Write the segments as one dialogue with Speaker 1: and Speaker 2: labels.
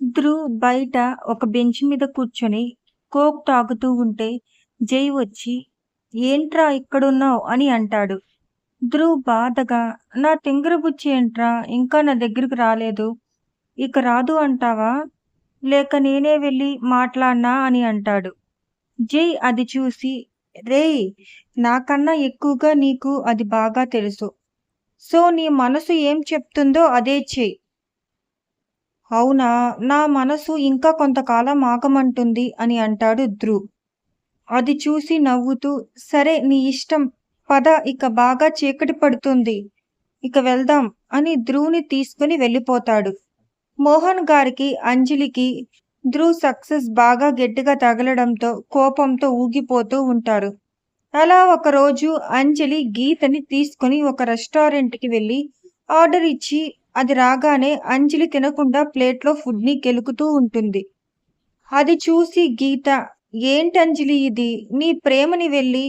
Speaker 1: ధ్రువ్ బయట ఒక బెంచ్ మీద కూర్చొని కోక్ తాగుతూ ఉంటే జై వచ్చి ఏంట్రా ఇక్కడున్నావు? అని అంటాడు. ధ్రువ్ బాధగా నా తింగరబుచ్చి ఏంట్రా? ఇంకా నా దగ్గరికి రాలేదు. ఇక రాదు అంటావా? లేక నేనే వెళ్ళి మాట్లాడినా? అని అంటాడు. జై అది చూసి రేయ్ నాకన్నా ఎక్కువగా నీకు అది బాగా తెలుసు. సో నీ మనసు ఏం చెప్తుందో అదే చెయ్యి అవునా? నా మనసు ఇంకా కొంతకాలం ఆగమంటుంది అని అంటాడు ధ్రువ్ అది చూసి నవ్వుతూ సరే నీ ఇష్టం పద ఇక బాగా చీకటి పడుతుంది ఇక వెళ్దాం అని ధ్రువ్ని తీసుకుని వెళ్ళిపోతాడు. మోహన్ గారికి అంజలికి ధ్రువ్ సక్సెస్ బాగా గట్టిగా తగలడంతో కోపంతో ఊగిపోతూ ఉంటారు. అలా ఒకరోజు అంజలి గీతని తీసుకుని ఒక రెస్టారెంట్కి వెళ్ళి ఆర్డర్ ఇచ్చి అది రాగానే అంజలి తినకుండా ప్లేట్లో ఫుడ్ని గెలుకుతూ ఉంటుంది. అది చూసి గీత ఏంటి అంజలి ఇది? నీ ప్రేమని వెళ్ళి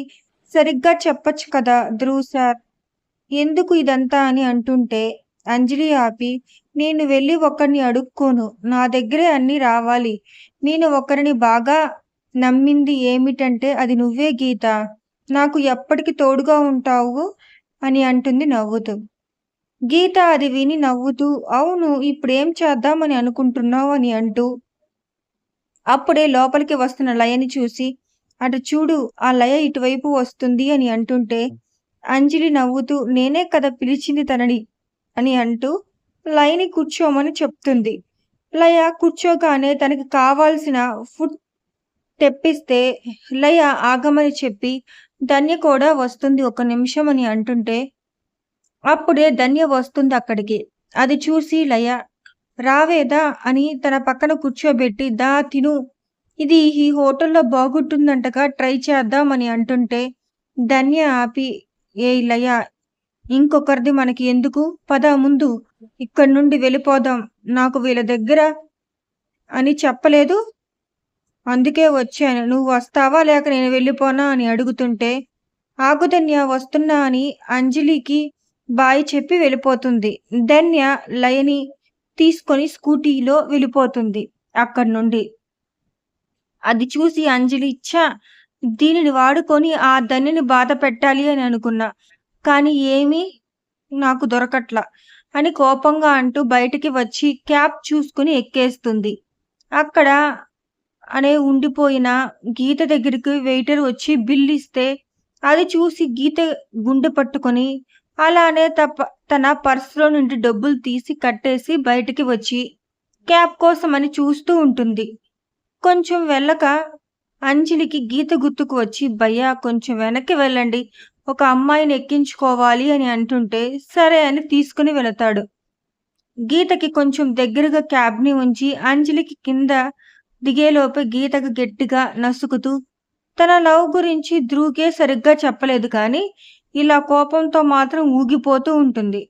Speaker 1: సరిగ్గా చెప్పచ్చు కదా ధ్రువ్ సార్? ఎందుకు ఇదంతా అని అంటుంటే అంజలి ఆపి నేను వెళ్ళి ఒకరిని అడుక్కోను. నా దగ్గరే అన్ని రావాలి. నేను ఒకరిని బాగా నమ్మింది ఏమిటంటే అది నువ్వే గీత. నాకు ఎప్పటికి తోడుగా ఉంటావు అని అంటుంది నవ్వుతూ. గీత అది విని నవ్వుతూ అవును ఇప్పుడేం చేద్దామని అనుకుంటున్నావు? అని అంటూ అప్పుడే లోపలికి వస్తున్న లయని చూసి అటు చూడు ఆ లయ ఇటువైపు వస్తుంది అని అంటుంటే అంజలి నవ్వుతూ నేనే కదా పిలిచింది తనని అని అంటూ లయని కూర్చోమని చెప్తుంది. లయ కూర్చోగానే తనకి కావాల్సిన ఫుడ్ తెప్పిస్తే లయ ఆగమని చెప్పి ధన్య కూడా వస్తుంది ఒక నిమిషం అని అంటుంటే అప్పుడే ధన్య వస్తుంది అక్కడికి. అది చూసి లయ రావేదా అని తన పక్కన కూర్చోబెట్టి దా తిను. ఇది ఈ హోటల్లో బాగుంటుందంటగా ట్రై చేద్దామని అంటుంటే ధన్య ఆపి ఏ లయ ఇంకొకరిది మనకి ఎందుకు? పద ముందు ఇక్కడి నుండి వెళ్ళిపోదాం. నాకు వీళ్ళ దగ్గర అని చెప్పలేదు. అందుకే వచ్చాను. నువ్వు వస్తావా? లేక నేను వెళ్ళిపోనా? అని అడుగుతుంటే ఆగుధన్య వస్తున్నా అని అంజలికి బాయ్ చెప్పి వెళ్ళిపోతుంది. ధన్య లయని తీసుకొని స్కూటీలో వెళ్ళిపోతుంది. అక్కడి నుండి. అది చూసి అంజలి ఇచ్చా దీనిని వాడుకొని ఆ ధన్యని బాధ పెట్టాలి అని అనుకున్నా. కానీ ఏమీ నాకు దొరకట్లా అని కోపంగా అంటూ బయటికి వచ్చి క్యాబ్ చూసుకుని ఎక్కేస్తుంది. అక్కడ అనే ఉండిపోయిన గీత దగ్గరికి వెయిటర్ వచ్చి బిల్ ఇస్తే అది చూసి గీత గుండె పట్టుకొని అలానే తప్ప తన పర్సులో నుండి డబ్బులు తీసి కట్టేసి బయటికి వచ్చి క్యాబ్ కోసమని చూస్తూ ఉంటుంది. కొంచెం వెళ్ళక అంజలికి గీత గుర్తుకు వచ్చి భయ్యా కొంచెం వెనక్కి వెళ్ళండి. ఒక అమ్మాయిని ఎక్కించుకోవాలి అని అంటుంటే సరే అని తీసుకుని వెళతాడు. గీతకి కొంచెం దగ్గరగా క్యాబ్ని ఉంచి అంజలికి కింద దిగేలోపే గీతకు గట్టిగా నసుకుతూ తన లవ్ గురించి ధ్రువుకే సరిగ్గా చెప్పలేదు కానీ ఇలా కోపంతో మాత్రం ఊగిపోతూ ఉంటుంది.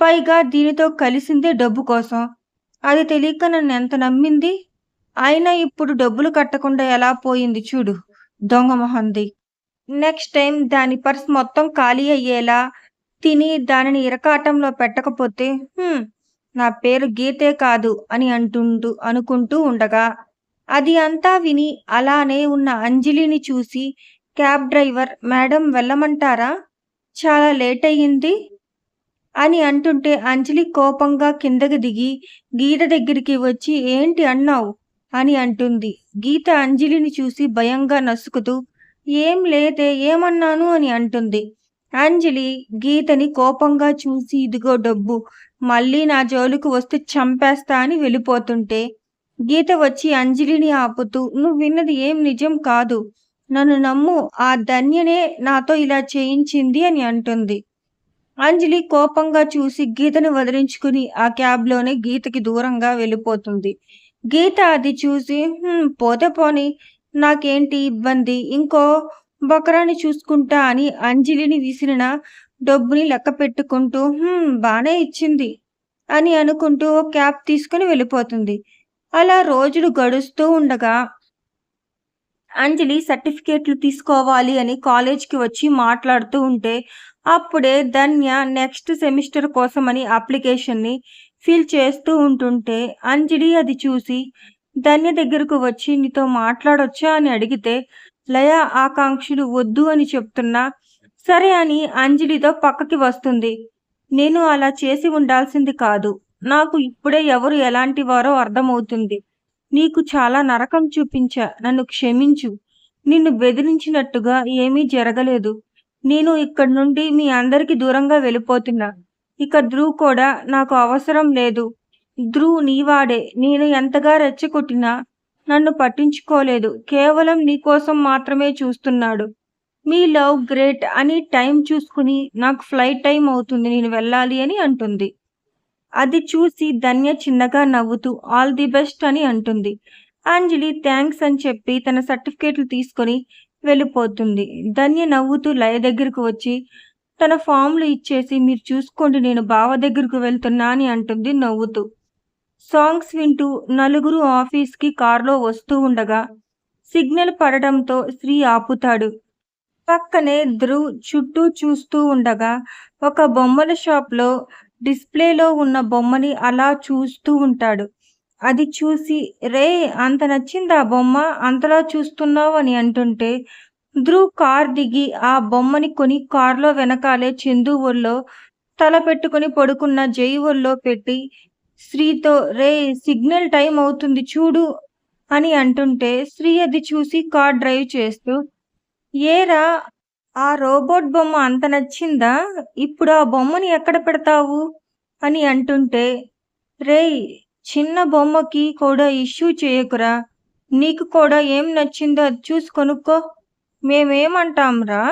Speaker 1: పైగా దీనితో కలిసిందే డబ్బు కోసం. అది తెలియక నన్ను ఎంత నమ్మింది? అయినా ఇప్పుడు డబ్బులు కట్టకుండా ఎలా పోయింది చూడు దొంగ మొహంది. నెక్స్ట్ టైం దాని పర్స్ మొత్తం ఖాళీ అయ్యేలా తిని దానిని ఇరకాటంలో పెట్టకపోతే నా పేరు గీతే కాదు అని అంటుంటూ అనుకుంటూ ఉండగా అది అంతా విని అలానే ఉన్న అంజలిని చూసి క్యాబ్ డ్రైవర్ మేడం వెళ్ళమంటారా? చాలా లేట్ అయ్యింది అని అంటుంటే అంజలి కోపంగా కిందకి దిగి గీత దగ్గరికి వచ్చి ఏంటి అన్నావు? అని అంటుంది. గీత అంజలిని చూసి భయంగా నసుకుతూ ఏం లేదే ఏమన్నాను? అని అంటుంది. అంజలి గీతని కోపంగా చూసి ఇదిగో డబ్బు మళ్ళీ నా జోలుకు వస్తే చంపేస్తా అని వెళ్ళిపోతుంటే గీత వచ్చి అంజలిని ఆపుతూ నువ్వు విన్నది ఏం నిజం కాదు నన్ను నమ్ము ఆ ధన్యనే నాతో ఇలా చేయించింది అని అంటుంది. అంజలి కోపంగా చూసి గీతను వదిలించుకుని ఆ క్యాబ్లోనే గీతకి దూరంగా వెళ్ళిపోతుంది. గీత అది చూసి పోతే పోని నాకేంటి ఇబ్బంది? ఇంకో బకరాన్ని చూసుకుంటా అని అంజలిని విసిరిన డబ్బుని లెక్క పెట్టుకుంటూ బాగానే ఇచ్చింది అని అనుకుంటూ ఓ క్యాబ్ తీసుకుని వెళ్ళిపోతుంది. అలా రోజులు గడుస్తూ ఉండగా అంజలి సర్టిఫికేట్లు తీసుకోవాలి అని కాలేజ్కి వచ్చి మాట్లాడుతూ ఉంటే అప్పుడే ధన్య నెక్స్ట్ సెమిస్టర్ కోసమని అప్లికేషన్ని ఫిల్ చేస్తూ ఉంటుంటే అంజలి అది చూసి ధన్య దగ్గరకు వచ్చి నీతో మాట్లాడొచ్చా అని అడిగితే లయ ఆకాంక్షలు వద్దు అని చెప్తున్నా సరే అని అంజలితో పక్కకి వస్తుంది. నేను అలా చేసి ఉండాల్సింది కాదు. నాకు ఇప్పుడే ఎవరు ఎలాంటి వారో అర్థమవుతుంది. నీకు చాలా నరకం చూపించా నన్ను క్షమించు. నిన్ను బెదిరించినట్టుగా ఏమీ జరగలేదు. నేను ఇక్కడి నుండి మీ అందరికి దూరంగా వెళ్ళిపోతున్నా. ఇక ధ్రువ్ కూడా నాకు అవసరం లేదు. ధ్రువ్ నీవాడే నేను ఎంతగా రెచ్చగొట్టినా నన్ను పట్టించుకోలేదు. కేవలం నీకోసం మాత్రమే చూస్తున్నాడు. మీ లవ్ గ్రేట్ అని టైం చూసుకుని నాకు ఫ్లైట్ టైం అవుతుంది నేను వెళ్ళాలి అని అంటుంది. అది చూసి ధన్య చిన్నగా నవ్వుతూ ఆల్ ది బెస్ట్ అని అంటుంది. అంజలి థ్యాంక్స్ అని చెప్పి తన సర్టిఫికేట్లు తీసుకొని వెళ్ళిపోతుంది. ధన్య నవ్వుతూ లయ దగ్గరకు వచ్చి తన ఫామ్లు ఇచ్చేసి మీరు చూసుకోండి నేను బావ దగ్గరకు వెళ్తున్నా అని అంటుంది నవ్వుతూ. సాంగ్స్ వింటూ నలుగురు ఆఫీస్కి కారులో వస్తూ ఉండగా సిగ్నల్ పడడంతో శ్రీ ఆపుతాడు. పక్కనే ధ్రువ్ చుట్టూ చూస్తూ ఉండగా ఒక బొమ్మల షాప్లో డిస్ప్లేలో ఉన్న బొమ్మని అలా చూస్తూ ఉంటాడు. అది చూసి రే అంత నచ్చింది ఆ బొమ్మ? అంతలా చూస్తున్నావు? అని అంటుంటే ధ్రువ్ కార్ దిగి ఆ బొమ్మని కొని కారులో వెనకాలే చందు ఊళ్ళో తల పెట్టుకుని పడుకున్న జై ఒళ్ళో పెట్టి శ్రీతో రే సిగ్నల్ టైం అవుతుంది చూడు అని అంటుంటే శ్రీ అది చూసి కార్ డ్రైవ్ చేస్తూ ఏరా ఆ రోబోట్ బొమ్మ అంత నచ్చిందా? ఇప్పుడు ఆ బొమ్మని ఎక్కడ పెడతావు? అని అంటుంటే రేయ్ చిన్న బొమ్మకి కూడా ఇష్యూ చేయకురా. నీకు కూడా ఏం నచ్చిందో అది చూసి కొనుక్కో. మేమేమంటాంరా?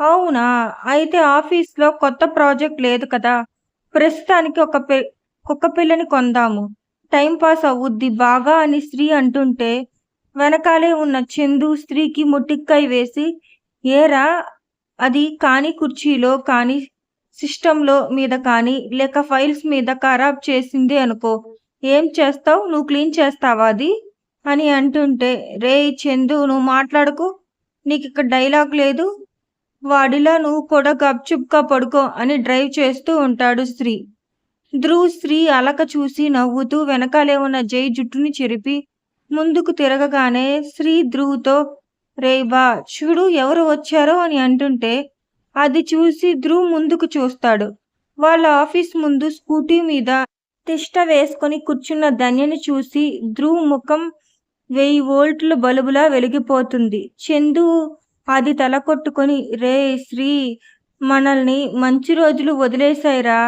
Speaker 1: అవునా? అయితే ఆఫీస్లో కొత్త ప్రాజెక్ట్ లేదు కదా. ప్రస్తుతానికి ఒక పె కుక్క పిల్లని కొందాము. టైంపాస్ అవుద్ది బాగా అని స్త్రీ అంటుంటే వెనకాలే ఉన్న చందు స్త్రీకి ముట్టిక్కై వేసి ఏరా? అది కానీ కుర్చీలో కానీ సిస్టంలో మీద కానీ లేక ఫైల్స్ మీద ఖరాబ్ చేసింది అనుకో. ఏం చేస్తావు? నువ్వు క్లీన్ చేస్తావా అది? అని అంటుంటే రే చందు నువ్వు మాట్లాడుకు. నీకు ఇక్కడ డైలాగ్ లేదు. వాడిలా నువ్వు కూడా గప్చుప్గా పడుకో అని డ్రైవ్ చేస్తూ ఉంటాడు శ్రీ. ధ్రువ్ శ్రీ అలక చూసి నవ్వుతూ వెనకాలే ఉన్న జై జుట్టుని చెరిపి ముందుకు తిరగగానే శ్రీ ధ్రువ్తో రే బా చూడు ఎవరు వచ్చారో అని అంటుంటే అది చూసి ధ్రువ్ ముందుకు చూస్తాడు. వాళ్ళ ఆఫీస్ ముందు స్కూటీ మీద తిష్ట వేసుకొని కూర్చున్న ధన్యని చూసి ధ్రువ్ ముఖం వెయ్యి వోల్ట్ల బలుబులా వెలిగిపోతుంది. చందు అది తల కొట్టుకొని రే శ్రీ మనల్ని మంచి రోజులు వదిలేశాయిరా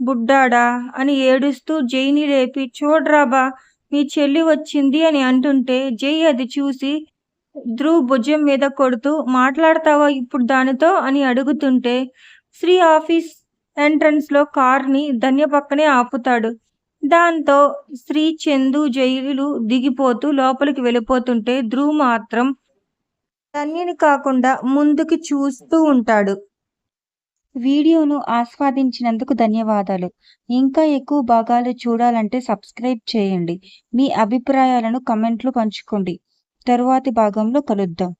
Speaker 1: బుడ్డాడా అని ఏడుస్తూ జైని లేపి చూడరాబా మీ చెల్లి వచ్చింది అని అంటుంటే జై అది చూసి ధ్రువ్ భుజం మీద కొడుతూ మాట్లాడతావా ఇప్పుడు దానితో? అని అడుగుతుంటే శ్రీ ఆఫీస్ ఎంట్రన్స్లో కార్ని ధన్య పక్కనే ఆపుతాడు. దాంతో శ్రీ చందు జైలు దిగిపోతూ లోపలికి వెళ్ళిపోతుంటే ధ్రువ్ మాత్రం ధన్యని కాకుండా ముందుకు చూస్తూ ఉంటాడు.
Speaker 2: వీడియోను ఆస్వాదించినందుకు ధన్యవాదాలు. ఇంకా ఎక్కువ భాగాలు చూడాలంటే సబ్స్క్రైబ్ చేయండి. మీ అభిప్రాయాలను కమెంట్లు పంచుకోండి. తరువాతి భాగంలో కలుద్దాం.